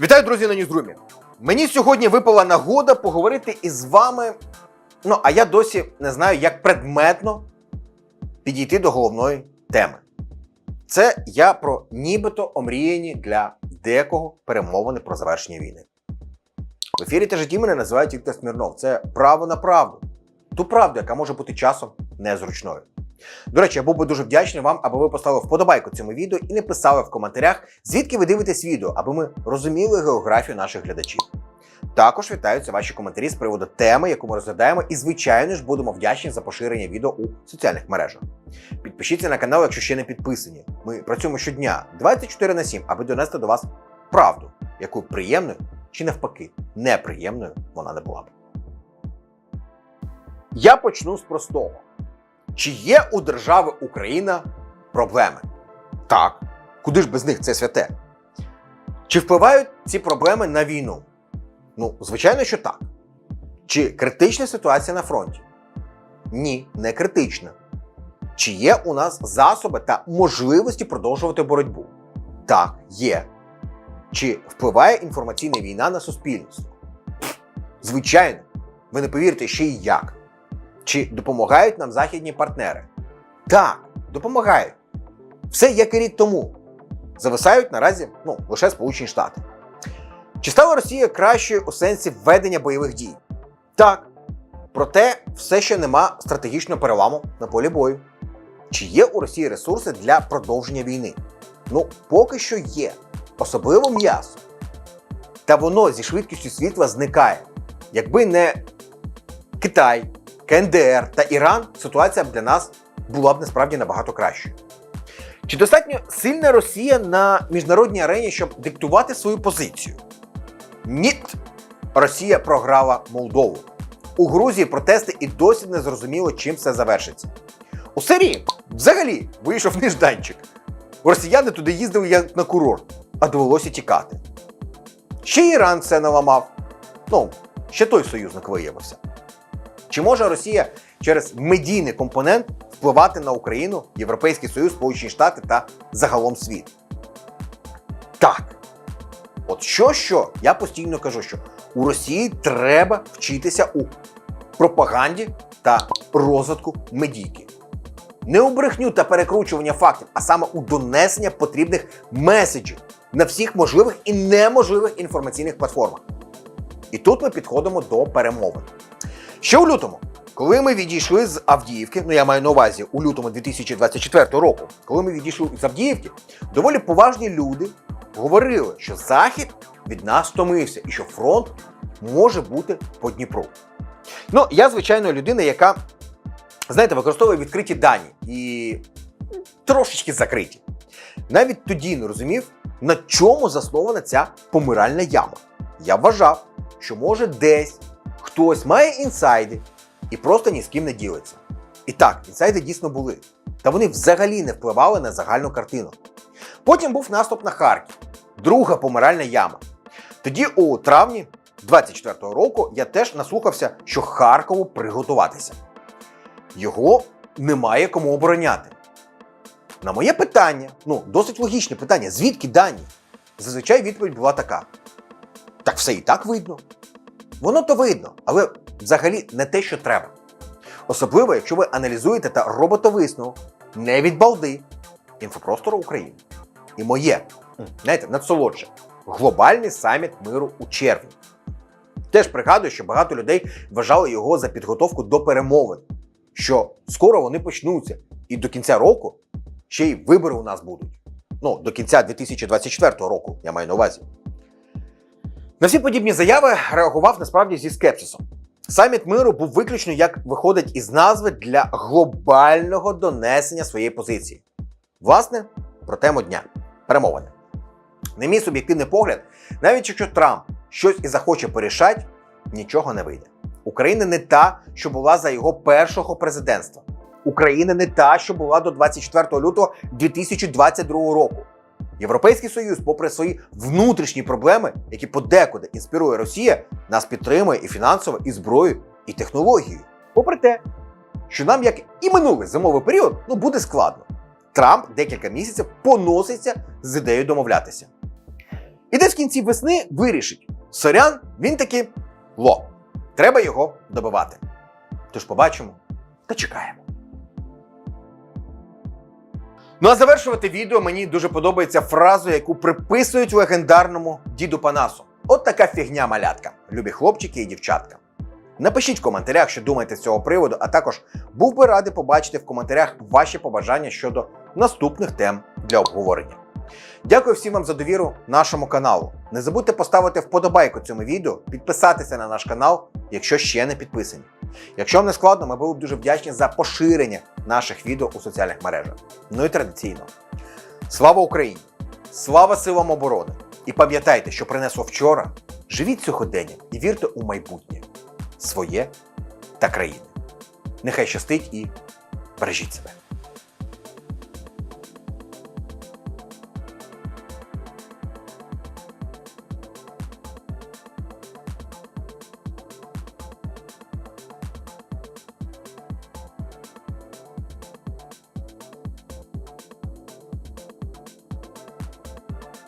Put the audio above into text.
Вітаю, друзі, на Ньюзрумі. Мені сьогодні випала нагода поговорити із вами. Ну, а я досі не знаю, як предметно підійти до головної теми. Це я про нібито омріяні для декого перемовини про завершення війни. В ефірі та житті мене називають Віктор Смірнов. Це право на правду. Ту правду, яка може бути часом незручною. До речі, я був би дуже вдячний вам, аби ви поставили вподобайку цьому відео і написали в коментарях, звідки ви дивитесь відео, аби ми розуміли географію наших глядачів. Також вітаються ваші коментарі з приводу теми, яку ми розглядаємо, і, звичайно ж, будемо вдячні за поширення відео у соціальних мережах. Підпишіться на канал, якщо ще не підписані. Ми працюємо щодня 24 на 7, аби донести до вас правду, якою приємною чи навпаки неприємною вона не була б. Я почну з простого. Чи є у держави Україна проблеми? Так. Куди ж без них це святе? Чи впливають ці проблеми на війну? Ну, звичайно, що так. Чи критична ситуація на фронті? Ні, не критична. Чи є у нас засоби та можливості продовжувати боротьбу? Так, є. Чи впливає інформаційна війна на суспільство? Звичайно, ви не повірите ще й як. Чи допомагають нам західні партнери? Так, допомагають. Все як і рік тому. Зависають наразі ну, лише Сполучені Штати. Чи стала Росія кращою у сенсі введення бойових дій? Так. Проте все ще нема стратегічного переламу на полі бою. Чи є у Росії ресурси для продовження війни? Ну, поки що є, особливо м'ясо. Та воно зі швидкістю світла зникає. Якби не Китай, КНДР та Іран, ситуація б для нас була б насправді набагато кращою. Чи достатньо сильна Росія на міжнародній арені, щоб диктувати свою позицію? Ні. Росія програла Молдову. У Грузії протести і досі не зрозуміло, чим все завершиться. У Сирії взагалі вийшов нежданчик. Росіяни туди їздили як на курорт, а довелося тікати. Ще Іран це наламав. Ну, ще той союзник виявився. Чи може Росія через медійний компонент впливати на Україну, Європейський Союз, Сполучені Штати та загалом світ? Так. От що, що я постійно кажу, що у Росії треба вчитися у пропаганді та розвитку медійки. Не у брехню та перекручування фактів, а саме у донесення потрібних меседжів на всіх можливих і неможливих інформаційних платформах. І тут ми підходимо до перемовин. Ще у лютому, коли ми відійшли з Авдіївки, ну я маю на увазі у лютому 2024 року, коли ми відійшли з Авдіївки, доволі поважні люди говорили, що Захід від нас втомився і що фронт може бути по Дніпру. Ну, я, звичайно, людина, яка, знаєте, використовує відкриті дані і трошечки закриті. Навіть тоді не розумів, на чому заснована ця помиральна яма. Я вважав, що може десь хтось має інсайди і просто ні з ким не ділиться. І так, інсайди дійсно були. Та вони взагалі не впливали на загальну картину. Потім був наступ на Харків, друга помиральна яма. Тоді, у травні 24-го року, я теж наслухався, що Харкову приготуватися. Його немає кому обороняти. На моє питання, ну, досить логічне питання, звідки дані? Зазвичай відповідь була така: так все і так видно. Воно то видно, але взагалі не те, що треба. Особливо, якщо ви аналізуєте та робите висновок не від балди інфопростору України. І моє, знаєте, надсолодше глобальний саміт миру у червні. Теж пригадую, що багато людей вважали його за підготовку до перемовин, що скоро вони почнуться, і до кінця року ще й вибори у нас будуть. Ну, до кінця 2024 року, я маю на увазі. На всі подібні заяви реагував насправді зі скепсисом. Саміт миру був виключно, як виходить із назви для глобального донесення своєї позиції. Власне, про тему дня перемовини. На мій суб'єктивний погляд, навіть якщо Трамп щось і захоче порішати, нічого не вийде. Україна не та, що була за його першого президентства. Україна не та, що була до 24 лютого 2022 року. Європейський Союз, попри свої внутрішні проблеми, які подекуди інспірує Росія, нас підтримує і фінансово, і зброєю, і технологією. Попри те, що нам, як і минулий зимовий період, ну буде складно. Трамп декілька місяців поноситься з ідеєю домовлятися. І десь в кінці весни вирішить: сорян, він таки ло. Треба його добивати. Тож побачимо та чекаємо. Ну а завершувати відео мені дуже подобається фразу, яку приписують легендарному діду Панасу. От така фігня малятка, любі хлопчики і дівчатка. Напишіть в коментарях, що думаєте з цього приводу, а також був би радий побачити в коментарях ваші побажання щодо наступних тем для обговорення. Дякую всім вам за довіру нашому каналу. Не забудьте поставити вподобайку цьому відео, підписатися на наш канал, якщо ще не підписані. Якщо вам не складно, ми були б дуже вдячні за поширення наших відео у соціальних мережах. Ну і традиційно. Слава Україні! Слава силам оборони! І пам'ятайте, що принесло вчора. Живіть сьогодення і вірте у майбутнє своє та країни. Нехай щастить і бережіть себе.